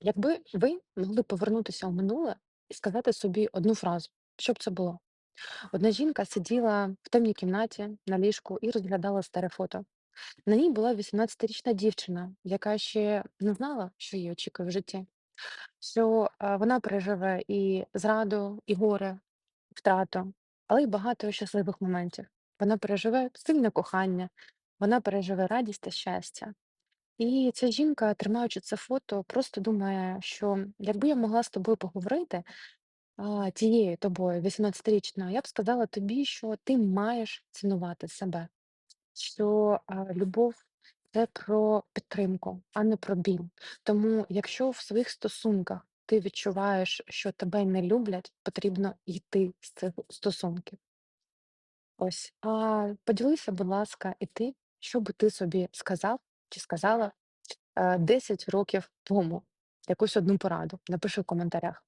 Якби ви могли повернутися у минуле і сказати собі одну фразу, що б це було? Одна жінка сиділа в темній кімнаті на ліжку і розглядала старе фото. На ній була 18-річна дівчина, яка ще не знала, що її очікує в житті, що е, вона переживе і зраду, і горе, втрату, але й багато щасливих моментів. Вона переживе сильне кохання, вона переживе радість та щастя. І ця жінка, тримаючи це фото, просто думає, що якби я могла з тобою поговорити, тією тобою, 18-річною, я б сказала тобі, що ти маєш цінувати себе, що любов це про підтримку, а не про біль. Тому, якщо в своїх стосунках ти відчуваєш, що тебе не люблять, потрібно йти з цих стосунків. Ось. А поділися, будь ласка, і ти, що би ти собі сказав чи сказала е, 10 років тому. Якусь одну пораду. Напиши в коментарях.